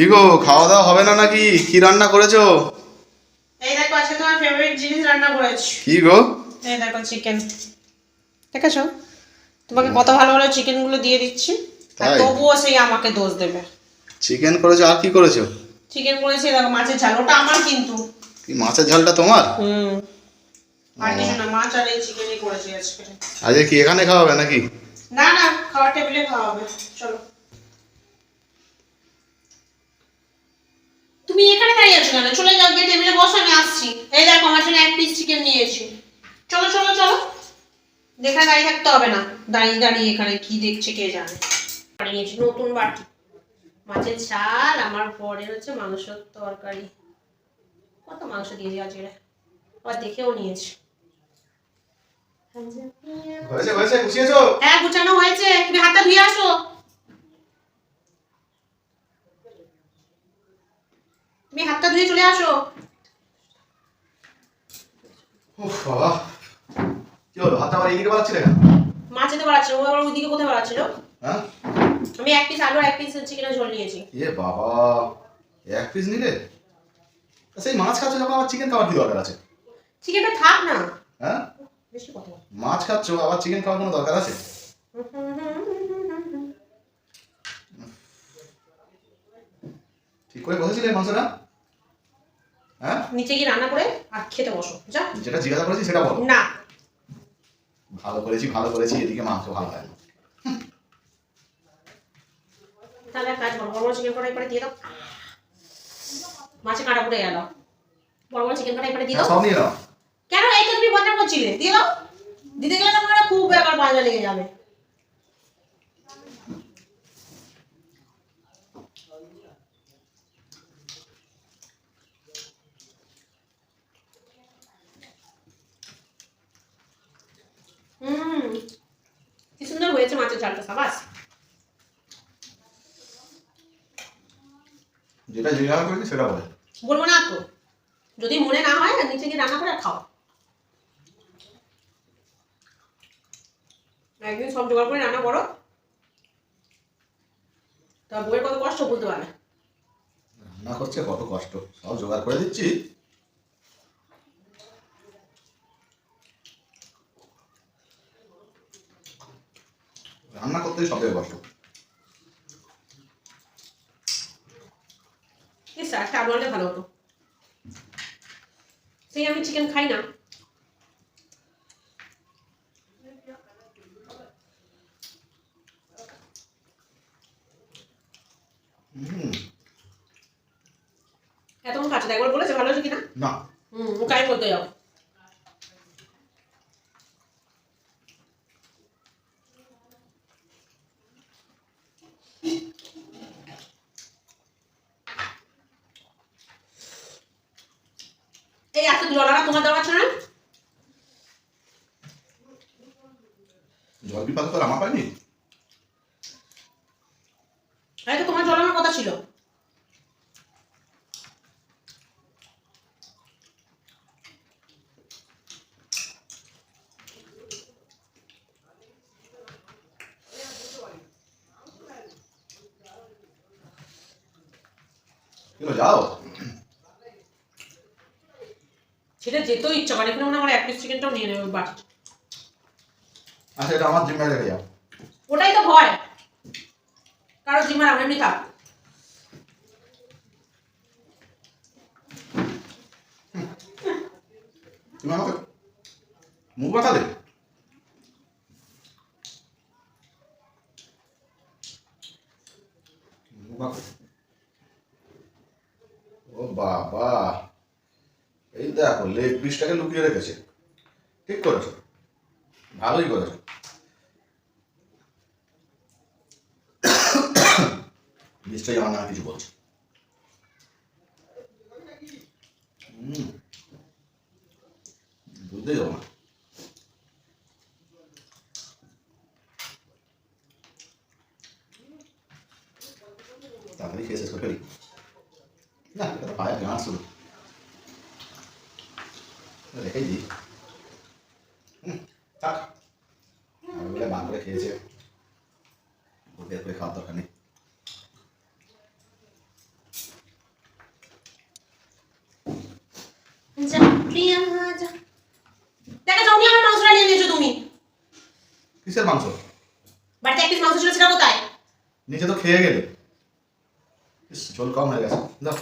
কি গো খাওয়া দাওয়া হবে না নাকি? কি রান্না করেছ? এই দেখো আজকে তোমার ফেভারিট জিনিস রান্না করেছি। কি গো? এই দেখো চিকেন দেখেছ? তোমাকে কত ভালো ভালো চিকেনগুলো দিয়ে দিচ্ছি। আর? তবুও সেই আমাকে দোষ দেবে। চিকেন করেছ আর কি করেছ? চিকেন করেছি দেখো মাছের ঝাল। ওটা আমার কিন্তু। কি মাছের ঝালটা তোমার? হুম। আর কিছু না মাছ আর এই চিকেনই করেছি আজকে। আজকে কি এখানে খাওয়াবে নাকি? না না খাওয়ার টেবিলে খাওয়া হবে। চলো। তুমি এখানে দাঁড়িয়ে আছো কেন? চলে যাও গিয়ে টেবিলে বসো আমি আসছি। এই দেখো আমার জন্য এক পিস চিকেন নিয়েছি। চলো চলো চলো। দেখা দাঁড়িয়ে থাকতে হবে না। দাঁড়িয়ে দাঁড়িয়ে এখানে কি দেখছে কে জানে। বানিয়েছি নতুন বাটি। মাছের ঝাল আমার পরে হচ্ছে মাংসের তরকারি। কত মাংস দিয়েছি আজকে? আবার দেখেও নিয়েছি। হয়েছে হয়েছে গুছিয়েছো? হ্যাঁ গুছানো হয়েছে। তুমি হাতটা ধুয়ে আসো। তুমি চলে আসো। উফ বাবা। কি হলো হাতটা আবার এইদিকে বাড়াচ্ছিলে কেন মাছ বাড়াচ্ছিল ও আবার ওইদিকে কোথায় বাড়াচ্ছিল হ্যাঁ? আমি এক পিস আলু আর এক পিস চিকেনের ঝোল নিয়েছি। এ বাবা এক পিস নিলে? সেই মাছ খাচ্ছ যখন আবার চিকেন খাওয়ার কি দরকার আছে? চিকেনটা থাক না। হ্যাঁ? বেশি কথা। মাছ খাচ্ছ আবার চিকেন খাওয়ার কোনো দরকার আছে? ঠিক করে বসেছিলে মাংসটা? হ্যাঁ? নিচে গিয়ে রান্না করে আর খেতে বসো। যা। যেটা জিজ্ঞাসা করেছি সেটা বলো। না। ভালো করেছি ভালো করেছি এদিকে মাংস ভালো হয় না। তাহলে কাজ করো বড় বড় চিকেন কড়াই করে দিয়ে দাও। মাছে কাঁটা পড়ে গেল। বড় বড় চিকেন কড়াই করে দিয়ে হ্যাঁ, দাও। সব নিয়ে নাও। কেন? এই তো তুমি বন্ধ করছিলে। দিয়ে দাও। দিতে গেলে তোমার খুব ব্যাপার বাজা লেগে যাবে হুম কি সুন্দর সাবাস যেটা জিজ্ঞাসা করেছি সেটা বলে। বলব না তো। যদি মনে না হয় নিচে গিয়ে রান্না করে খাও। একদিন সব জোগাড় করে রান্না করো। তা বউয়ের কত কষ্ট বলতে পারবে? রান্না করছে কত কষ্ট। সব জোগাড় করে দিচ্ছি। রান্না করতেই সব একটা আলু আনলে ভালো হতো। সেই আমি চিকেন খাই না। এতক্ষণ খাচ্ছে একবার বলেছে ভালো হয়েছে কিনা? না। হুম মুখাই বলতে যাও এই এত লড়াটা তোমার দেওয়া আছে না? জল বিপাক তো আমার পাইনি আরে তো তোমার জড়ানোর কথা ছিল। যাও সেটা যেতেও ইচ্ছা করে এখানে মনে আমার এক পিস চিকেনটাও নিয়ে নেবে বাট আচ্ছা এটা আমার জিম্মায় রেখে যাও ওটাই তো ভয়। কারও জিম্মার আমি এমনি থাক। তুমি আমাকে মুখ বাঁকালে মুখ বাঁকালে। ও বাবা এই লেগ পিসটাকে লুকিয়ে রেখেছে। ঠিক করেছ। ভালোই করেছ। নিশ্চয়ই আমার নামে কিছু বলছে। বুঝতে যাব না। তাড়াতাড়ি খেয়ে শেষ করে ফেলি। না পায়ের গান শুধু এই যে। থাক। বলে বার করে খেয়েছে। হ্যাঁ, মাংস বাড়িতে এক মাংস ছিল সেটা কোথায়? নিজে তো খেয়ে গেলে। চল কম হয়ে গেছে। দাও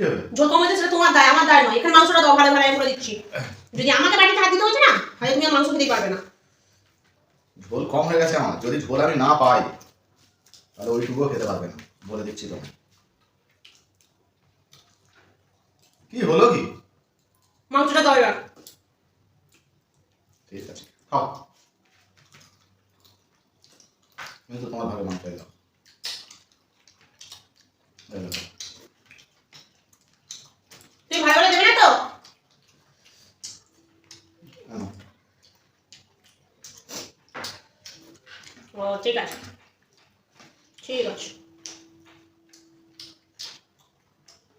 কম সেটা তোমার দায় আমার দায় নয়। এখানে মাংসটা দাও ভাড়া ভাড়া করে দিচ্ছি। যদি আমাকে বাড়িতে হাত দিতে হচ্ছে না হয়তো তুমি মাংস খেতেই পারবে না। ঝোল কম হয়ে গেছে আমার। যদি ঝোল আমি না পাই তাহলে ওইটুকুও খেতে পারবে না বলে দিচ্ছি তো কি হলো কি? মাংসটা দাও এবার। ঠিক আছে খাও। কিন্তু তোমার ভাবে মাংস দাও এই দেখো। তুমি ভালো করে দেবে না তো এই নাও। ও ঠিক আছে। ঠিক আছে।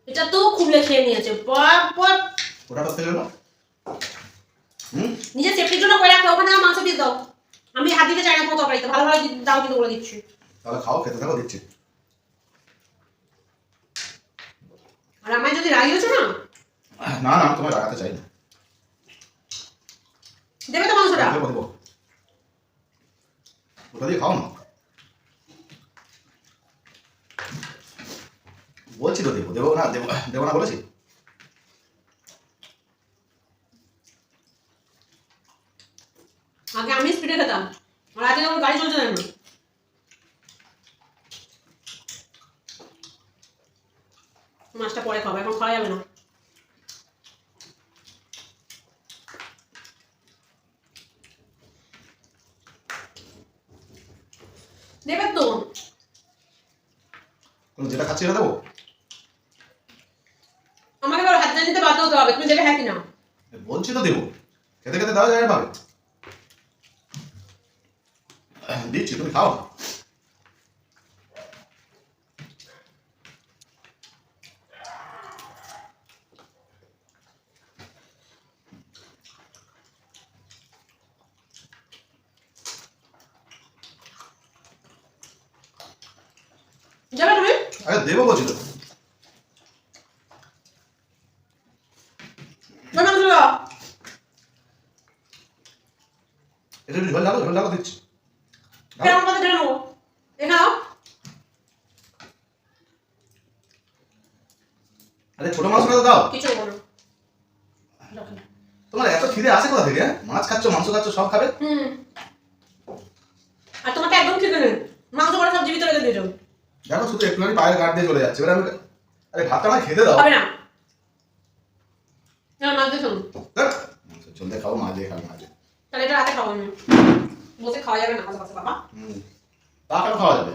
এটা তো খুবলে খেয়ে নিয়েছে। বাপ বাপ। ওটা করতে গেল নিজের সেফটির জন্য করে রাখো ওখানে মাংস পিস দাও। আমি হাত দিতে চাই না কোনো তরকারিতে। ভালো ভালো দাও কিন্তু বলে দিচ্ছি। তাহলে খাও খেতে থাকো দিচ্ছি। আর আমায় যদি রাগিয়েছো না? না না তোমায় রাগাতে চাই না। দেবে তো মাংসটা? দেবো দেবো। ওটা আগে আমি স্পিডে খেতাম, আর আজকে আমার গাড়ি চলছে না। মাছটা পরে খাব, এখন খাওয়া যাবে না দেবে তো তুমি যেটা খাচ্ছি সেটা দেবো? আমাকে এবার হাত নিতে বাধ্য হতে হবে তুমি দেবে হ্যাঁ কিনা বলছি তো দেবো। খেতে খেতে দেওয়া যায় পাবে দিচ্ছি তুমি খাও। যাবে আরে দেবো বলছি তো। এটা একটু ঝোল লাগো ঝোল লাগো দিচ্ছি। আরে ছোট মাংসটা তো দাও। কিছু বলো তোমার এত খিদে আসে কোথা থেকে হ্যাঁ? মাছ খাচ্ছ মাংস খাচ্ছ সব খাবে? হুম আর তোমাকে একদম খেতে নেই মাংস করে সব জীবিত রেখে দিয়েছ দেখো শুধু একটুখানি পায়ের গাঁট দিয়ে চলে যাচ্ছে। এবার আমি আরে ভাতটা না খেতে দাও। হবে না। না মাছ দিয়ে মাছ দিয়ে মাছ তাহলে এটা রাতে খাব আমি। বসে খাওয়া যাবে না আশেপাশে বাবা। হুম। তা খাওয়া যাবে?